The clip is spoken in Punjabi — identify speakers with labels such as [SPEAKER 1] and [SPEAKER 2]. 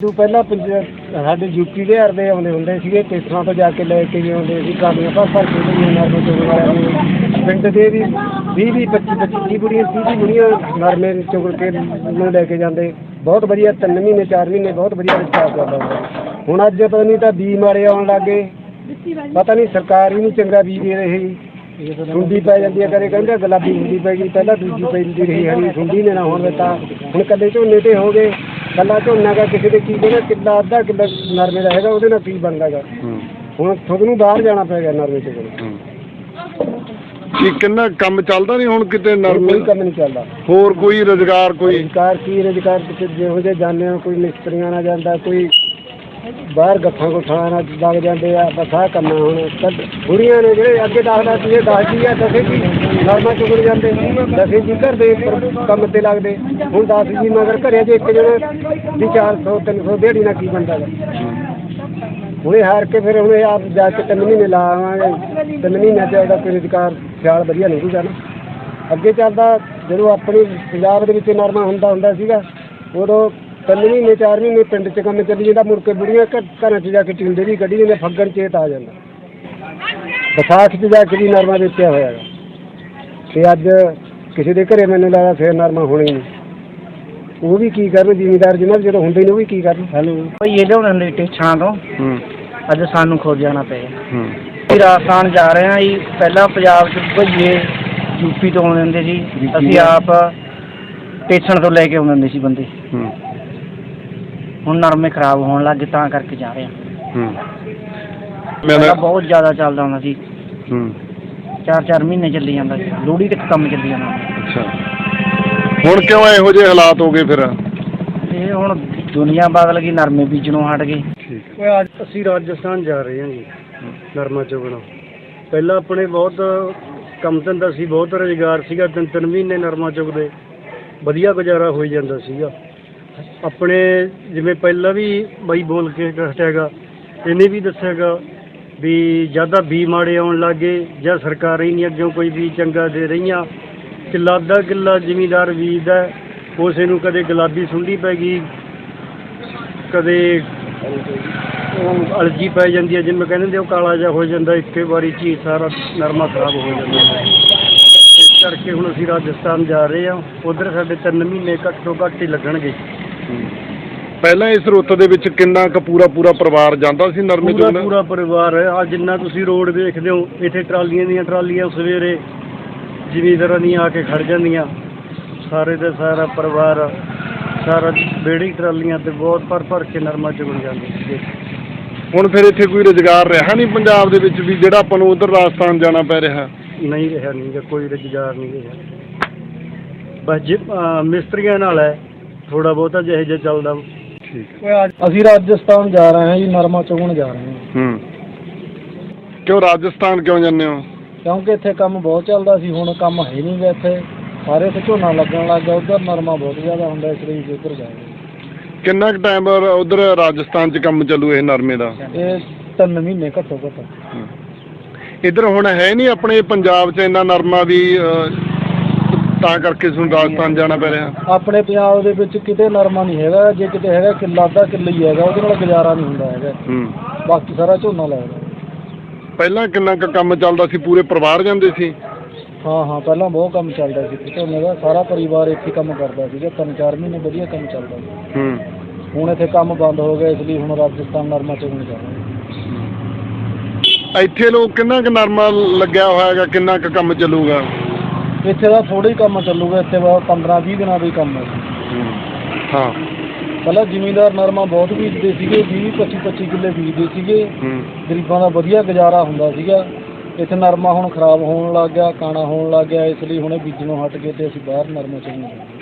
[SPEAKER 1] ਤੋਂ ਪਹਿਲਾਂ ਪੰਜ- ਸਾਡੇ ਯੂਪੀ ਦੇ ਹਰ ਦੇ ਆਉਂਦੇ ਹੁੰਦੇ ਸੀਗੇ ਕੇਸਰਾਂ ਤੋਂ ਜਾ ਕੇ ਲੈ ਕੇ ਵੀ ਆਉਂਦੇ ਸੀ ਕਾਦੀਆਂ ਪਰ ਭਰ ਕੇ ਲਈ ਨਰਮੇ ਚੁਗਣ ਵਾਲਿਆਂ ਨੂੰ, ਪਿੰਡ ਦੇ ਵੀ 20 20 25 25 ਬੁੜੀਆਂ 30 ਬੁੜੀਆਂ ਨਰਮੇ ਚੁਗਲ ਕੇ ਨੂੰ ਲੈ ਕੇ ਜਾਂਦੇ। ਬਹੁਤ ਵਧੀਆ, ਤਿੰਨ ਮਹੀਨੇ, ਚਾਰ ਮਹੀਨੇ ਬਹੁਤ ਵਧੀਆ ਰਿਸਪਾਂਸ ਚੱਲਦਾ ਹੁਣ ਅੱਜ ਪਤਾ ਨਹੀਂ ਤਾਂ ਬੀ ਮਾਰੇ ਆਉਣ ਲੱਗੇ ਪਤਾ ਨਹੀਂ ਸਰਕਾਰ ਹੀ ਨਹੀਂ ਚੰਗਾ ਬੀ ਦੇ ਰਹੀ। ਸੁੰਡੀ ਪੈ ਜਾਂਦੀ ਹੈ, ਕਦੇ ਕਹਿੰਦੇ ਗੁਲਾਬੀ ਹੁੰਦੀ ਪੈ ਗਈ, ਪਹਿਲਾਂ ਦੂਜੀ ਪੈਂਦੀ ਰਹੀ, ਹਰੀ ਸੁੰਡੀ ਨੇ ਨਾ ਹੋਣ ਦਿੱਤਾ। ਹੁਣ ਕੱਲੇ ਝੋਨੇ ਤੇ ਹੋ ਗਏ। ਕੱਲਾ ਝੋਨਾ ਦਾ ਕਿਸੇ ਦੇ ਕੀ ਦੇਣਾ ਕਿੱਲਾ ਅੱਧਾ ਕਿੱਲਾ ਨਰਮੇ ਦਾ ਹੈਗਾ ਉਹਦੇ ਨਾਲ ਕੀ ਬਣਦਾਗਾ
[SPEAKER 2] ਹੂੰ।
[SPEAKER 1] ਹੁਣ ਖੁਦ ਨੂੰ ਬਾਹਰ ਜਾਣਾ ਪੈ ਗਿਆ ਨਰਮੇ ਤੇ ਕੋਲ।
[SPEAKER 2] ਹੂੰ। ਕੀ ਕਿੰਨਾ ਕੰਮ ਚੱਲਦਾ ਨਹੀਂ ਹੁਣ ਕਿਤੇ ਨਰਮੇ
[SPEAKER 1] ਕੋਈ ਕੰਮ ਨਹੀਂ ਚੱਲਦਾ।
[SPEAKER 2] ਹੋਰ ਕੋਈ ਰੁਜ਼ਗਾਰ ਕੋਈ?
[SPEAKER 1] ਰੁਜ਼ਗਾਰ ਕੀ ਰੁਜ਼ਗਾਰ ਕਿਤੇ ਜਿਹੋ ਜਿਹੇ ਜਾਂਦੇ ਹੋ ਕੋਈ ਮਿਸਤਰੀਆਂ ਨਾਲ ਜਾਂਦਾ ਕੋਈ ਬਾਹਰ ਗੱਫਾਂ ਗੁੱਠਾਂ ਨਾਲ ਲੱਗ ਜਾਂਦੇ ਆ, ਬਸ ਆਹ ਕੰਮ ਹੁਣ। ਕੱਢ- ਬੁੜੀਆਂ ਨੇ ਜਿਹੜੇ ਅੱਗੇ ਦੱਸਦਾ ਸੀ, ਇਹ ਦੱਸ ਆ, ਦਸੇ ਜੀ, ਨਰਮਾ ਚੁਗਣ ਜਾਂਦੇ। ਦਸੇ ਜੀ, ਘਰ ਦੇ ਪਰ- ਕੰਮ ਤੇ ਲੱਗਦੇ। ਹੁਣ ਦਸ ਜੀ, ਮਗਰ ਘਰੇ ਜੇ ਇੱਕ ਜਣਾ ਵੀ 400 300 ਦਿਹਾੜੀ ਨਾਲ ਕੀ ਬਣਦਾ ਗਾ ਹੁਣੇ ਹਾਰ ਕੇ ਫਿਰ ਹੁਣੇ ਆਪ ਜਾ ਕੇ ਤਿੰਨ ਮਹੀਨੇ ਲਾਵਾਂਗੇ ਤਿੰਨ ਮਹੀਨਿਆਂ ਚ ਉਹਦਾ ਕੋਈ ਰੁਜ਼ਗਾਰ ਖਿਆਲ ਵਧੀਆ ਨਿਕਲੂਗਾ ਨਾ। ਅੱਗੇ ਚੱਲਦਾ ਜਦੋਂ ਆਪਣੇ ਪੰਜਾਬ ਦੇ ਵਿੱਚ ਨਰਮਾ ਹੁੰਦਾ ਹੁੰਦਾ ਸੀਗਾ, ਉਦੋਂ ਤਿੰਨ ਮਹੀਨੇ ਚਾਰ ਮਹੀਨੇ ਪਿੰਡ 'ਚ ਕੰਮ ਚੱਲੀ ਜਾਂਦਾ ਮੁੜ ਕੇ ਬੁੜੀਆਂ ਘ- ਘਰਾਂ 'ਚ ਜਾ ਕੇ ਟਿੰਡੇ ਵੀ ਕੱਢੀ ਜਾਂਦੇ ਫੱਗਣ ਚੇਤ ਆ ਜਾਂਦਾ। ਵਿਸਾਖ 'ਚ ਜਾ ਕੇ ਵੀ ਨਰਮਾ ਵੇਚਿਆ ਹੋਇਆ ਗਾ ਤੇ ਅੱਜ ਕਿਸੇ ਦੇ ਘਰੇ ਮੈਨੂੰ ਲੱਗਦਾ ਫੇਰ ਨਰਮਾ ਹੋਣਾ ਨਹੀਂ। ਉਹ ਵੀ ਕੀ ਕਰਨ ਜ਼ਿਮੀਦਾਰ ਜਿਹਨਾਂ ਦੇ ਜਦੋਂ ਹੁੰਦੇ ਨੇ ਉਹ ਵੀ ਕੀ ਕਰਨ। ਹੈਲੋ।
[SPEAKER 3] ਭਈ ਇਹ ਲਿਆਉਣ ਲਈ ਟੇਛਾਂ ਤੋਂ।
[SPEAKER 2] ਹੂੰ।
[SPEAKER 3] ਅੱਜ ਸਾਨੂੰ ਖੁਦ ਜਾਣਾ ਪਿਆ।
[SPEAKER 2] ਹੂੰ।
[SPEAKER 3] ਅਸੀਂ ਰਾਜਸਥਾਨ ਜਾ ਰਹੇ ਹਾਂ ਜੀ। ਪਹਿਲਾਂ ਪੰਜਾਬ ਚ ਭਈਏ ਯੂਪੀ ਤੋਂ ਆਉਂਦੇ ਹੁੰਦੇ ਸੀ। ਅਸੀਂ ਆਪ ਟੇਛਣ ਤੋਂ ਲੈ ਕੇ ਆਉਂਦੇ ਹੁੰਦੇ ਸੀ ਬੰਦੇ।
[SPEAKER 2] ਹੂੰ।
[SPEAKER 3] ਹੁਣ ਨਰਮੇ ਖਰਾਬ ਹੋਣ ਲੱਗ ਗਏ ਤਾਂ ਕਰਕੇ ਜਾ ਰਹੇ ਹਾਂ। ਪਹਿਲਾਂ
[SPEAKER 2] ਮੈਂ
[SPEAKER 3] ਬਹੁਤ ਜ਼ਿਆਦਾ ਚੱਲਦਾ ਹੁੰਦਾ ਸੀ।
[SPEAKER 2] ਹੂੰ।
[SPEAKER 3] ਚਾਰ ਚਾਰ ਮਹੀਨੇ ਚੱਲੀ ਜਾਂਦਾ ਸੀ। ਲੋਹੜੀ ਤੱਕ ਕੰਮ ਚੱਲੀ ਜਾਂਦਾ।
[SPEAKER 2] ਅੱਛਾ। ਹੁਣ ਕਿਉਂ ਇਹੋ ਜਿਹੇ ਹਾਲਾਤ ਹੋ ਗਏ ਫਿਰ?
[SPEAKER 3] ਇਹ ਹੁਣ ਦੁਨੀਆ ਬਦਲ ਗਈ ਨਰਮੇ ਬੀਜਣੋਂ ਹਟ ਗਏ।
[SPEAKER 2] ਠੀਕ
[SPEAKER 1] ਓਏ ਅੱਜ ਅਸੀਂ ਰਾਜਸਥਾਨ ਜਾ ਰਹੇ ਹਾਂ ਜੀ ਨਰਮਾ ਚੁਗਣਾ। ਪਹਿਲਾਂ ਆਪਣੇ ਬਹੁਤ ਕੰਮ ਧੰਦਾ ਸੀ ਬਹੁਤ ਰੁਜ਼ਗਾਰ ਸੀਗਾ ਤਿੰਨ ਤਿੰਨ ਮਹੀਨੇ ਨਰਮਾ ਚੁਗਦੇ। ਵਧੀਆ ਗੁਜ਼ਾਰਾ ਹੋਈ ਜਾਂਦਾ ਸੀਗਾ। ਆਪਣੇ ਜਿਵੇਂ ਪਹਿਲਾਂ ਵੀ ਬਾਈ ਬੋਲ ਕੇ ਹਟਿਆਗਾ ਇਹਨੇ ਵੀ ਦੱਸਿਆ ਦੱਸਿਆਗਾ ਵੀ ਜ਼ਿਆਦਾ ਬੀ ਮਾੜੇ ਆਉਣ ਲੱਗੇ ਜਾਂ ਸਰਕਾਰਾਂ ਹੀ ਨਹੀਂ ਅੱਗੇ ਕੋਈ ਵੀ ਚੰਗਾ ਦੇ ਰਹੀਆਂ ਕਿੱਲਾ ਦਾ ਕਿੱਲਾ ਜ਼ਿਮੀਦਾਰ ਬੀਜਦਾ ਉਸੇ ਨੂੰ ਕਦੇ ਗੁਲਾਬੀ ਸੁੰਡੀ ਪੈ ਗਈ, ਕਦੇ ਉਹ ਅਲਜੀ ਪੈ ਜਾਂਦੀ ਹੈ ਜਿਵੇਂ ਕਹਿੰਦੇ ਨੇ ਉਹ ਕਾਲਾ ਜਿਹਾ ਹੋ ਜਾਂਦਾ, ਇੱਕੇ ਵਾਰੀ ਚ ਸਾਰਾ ਨਰਮਾ ਖਰਾਬ ਹੋ ਜਾਂਦਾ। ਇਸ ਕਰਕੇ ਹੁਣ ਅਸੀਂ ਰਾਜਸਥਾਨ ਜਾ ਰਹੇ ਹਾਂ, ਉਧਰ ਸਾਡੇ 3 ਮਹੀਨੇ ਘੱਟ ਤੋਂ ਘੱਟ ਹੀ ਲੱਗਣਗੇ।
[SPEAKER 2] ਪਹਿਲਾਂ ਇਸ ਰੁੱਤ ਦੇ ਵਿੱਚ ਕਿੰਨਾ ਕੁ ਪੂਰਾ ਪੂਰਾ ਪਰਿਵਾਰ ਜਾਂਦਾ ਸੀ ਨਰਮੇ
[SPEAKER 1] ਪੂਰਾ
[SPEAKER 2] ਚੁਗਣ
[SPEAKER 1] ਪੂਰਾ ਪਰਿਵਾਰ ਹੈ। ਆ ਜਿੰਨਾ ਤੁਸੀਂ ਰੋਡ ਵੇਖਦੇ ਹੋ ਇੱਥੇ ਟਰਾਲੀਆਂ ਦੀਆਂ ਟਰਾਲੀਆਂ ਸਵੇਰੇ ਜ਼ਿਮੀਂਦਾਰਾਂ ਦੀਆਂ ਆ ਕੇ ਖੜ ਜਾਂਦੀਆਂ। ਸਾਰੇ ਦਾ ਸਾਰਾ ਪਰਿਵਾਰ ਸਾਰਾ ਬੇੜੀ ਟਰਾਲੀਆਂ ਤੇ ਬਹੁਤ ਭਰ ਭਰ ਕੇ ਨਰਮਾ ਚੁਗਣ ਜਾਂਦੇ ਸੀਗੇ
[SPEAKER 2] ਹੁਣ ਫਿਰ ਇੱਥੇ ਕੋਈ ਰੁਜ਼ਗਾਰ ਰਿਹਾ ਨਹੀਂ ਪੰਜਾਬ ਦੇ ਵਿੱਚ ਵੀ ਜਿਹੜਾ ਆਪਾਂ ਨੂੰ ਉਧਰ ਰਾਜਸਥਾਨ ਜਾਣਾ ਪੈ ਰਿਹਾ?
[SPEAKER 1] ਨਹੀਂ ਰਿਹਾ ਨਹੀਂ ਗਾ, ਕੋਈ ਰੁਜ਼ਗਾਰ ਨਹੀਂ ਰਿਹਾ। ਬਸ ਜੀ ਅਹ ਮਿਸਤਰੀਆਂ ਨਾਲ ਹੈ। ਥੋੜਾ ਬਹੁਤਾ ਜਿਹੇ ਜਿਹਾ ਚੱਲਦਾ।
[SPEAKER 2] ਠੀਕ
[SPEAKER 1] ਅਸੀਂ ਰਾਜਸਥਾਨ ਜਾ ਰਹੇ ਹਾਂ ਜੀ ਨਰਮਾ ਚੁਗਣ ਜਾ ਰਹੇ ਹਾਂ।
[SPEAKER 2] ਹੂੰ। ਕਿਉਂ ਰਾਜਸਥਾਨ ਕਿਉਂ ਜਾਂਦੇ ਹੋ?
[SPEAKER 1] ਕਿਉਂਕਿ ਇੱਥੇ ਕੰਮ ਬਹੁਤ ਚੱਲਦਾ ਸੀ ਹੁਣ ਕੰਮ ਹੈ ਨਹੀਂ ਗਾ ਇੱਥੇ। ਸਾਰੇ ਤੇ ਝੋਨਾ ਲੱਗਣ ਲੱਗ ਗਿਆ ਉਧਰ ਨਰਮਾ ਬਹੁਤ ਜ਼ਿਆਦਾ ਹੁੰਦਾ ਇਸ ਲਈ ਅਸੀਂ ਉੱਧਰ ਜਾ ਰਹੇ
[SPEAKER 2] ਕਿੰਨਾ ਕੁ ਟਾਈਮ ਉਧਰ ਰਾਜਸਥਾਨ 'ਚ ਕੰਮ ਚੱਲੂ ਇਹ ਨਰਮੇ ਦਾ?
[SPEAKER 1] ਹਾਂ। ਇਹ ਤਿੰਨ ਮਹੀਨੇ ਘੱਟੋ ਘੱਟ।
[SPEAKER 2] ਇੱਧਰ ਹੁਣ ਹੈ ਨਹੀਂ ਆਪਣੇ ਪੰਜਾਬ 'ਚ ਇੰਨਾ ਨਰਮਾ ਵੀ ਅਹ, ਤਾਂ ਕਰਕੇ ਤੁਹਾਨੂੰ ਰਾਜਸਥਾਨ ਜਾਣਾ ਪੈ ਰਿਹਾ।
[SPEAKER 1] ਆਪਣੇ ਪੰਜਾਬ ਦੇ ਵਿੱਚ ਕਿਤੇ ਨਰਮਾ ਨਹੀਂ ਹੈਗਾ ਜੇ ਕਿਤੇ ਹੈਗਾ ਕਿੱਲਾ ਅੱਧਾ ਕਿੱਲਾ ਹੀ ਹੈਗਾ ਉਹਦੇ ਨਾਲ ਗੁਜ਼ਾਰਾ ਨਹੀਂ ਹੁੰਦਾ ਹੈਗਾ।
[SPEAKER 2] ਹੂੰ।
[SPEAKER 1] ਬਾਕੀ ਸਾਰਾ ਝੋਨਾ ਲੱਗਦਾ
[SPEAKER 2] ਪਹਿਲਾਂ ਕਿੰਨਾ ਕੁ ਕੰਮ ਚੱਲਦਾ ਸੀ ਪੂਰੇ ਪਰਿਵਾਰ ਜਾਂਦੇ ਸੀ?
[SPEAKER 1] ਹਾਂ ਹਾਂ ਪਹਿਲਾਂ ਬਹੁਤ ਕੰਮ ਚੱਲਦਾ ਸੀ ਝੋਨੇ ਦਾ। ਸਾਰਾ ਪਰਿਵਾਰ ਇੱਥੇ ਕੰਮ ਕਰਦਾ ਸੀਗਾ ਤਿੰਨ ਚਾਰ ਮਹੀਨੇ ਵਧੀਆ ਕੰਮ ਚੱਲਦਾ ਸੀ।
[SPEAKER 2] ਹੂੰ।
[SPEAKER 1] ਹੁਣ ਇੱਥੇ ਕੰਮ ਬੰਦ ਹੋ ਗਿਆ ਇਸ ਲਈ ਹੁਣ ਰਾਜਸਥਾਨ ਨਰਮਾ ਚੁਗਣ ਜਾ ਰਹੇ
[SPEAKER 2] ਇੱਥੇ ਲੋਕ ਕਿੰਨਾ ਕੁ ਨਰਮਾ ਲੱਗਿਆ ਹੋਇਆ ਹੈਗਾ ਕਿੰਨਾ ਕੁ ਕੰਮ ਚੱਲੂਗਾ।
[SPEAKER 1] ਇੱਥੇ ਦਾ ਥੋੜਾ ਹੀ ਕੰਮ ਚੱਲੂਗਾ ਇੱਥੇ ਬਸ 15 20 ਦਿਨਾਂ ਦਾ ਹੀ ਕੰਮ ਹੈ।
[SPEAKER 2] ਹਾਂ।
[SPEAKER 1] ਪਹਿਲਾਂ ਜ਼ਿਮੀਂਦਾਰ ਨਰਮਾ ਬਹੁਤ ਬੀਜਦੇ ਸੀਗੇ 20 25 25 ਕਿੱਲੇ ਬੀਜਦੇ ਸੀਗੇ।
[SPEAKER 2] ਹੂੰ।
[SPEAKER 1] ਗਰੀਬਾਂ ਦਾ ਵਧੀਆ ਗੁਜ਼ਾਰਾ ਹੁੰਦਾ ਸੀਗਾ। ਇੱਥੇ ਨਰਮਾ ਹੁਣ ਖਰਾਬ ਹੋਣ ਲੱਗ ਗਿਆ ਕਾਣਾ ਹੋਣ ਲੱਗ ਗਿਆ ਇਸ ਲਈ ਹੁਣੇ ਬੀਜਣੋਂ ਹਟ ਕੇ ਤੇ ਅਸੀਂ ਬਾਹਰ ਨਰਮਾ ਹਾਂ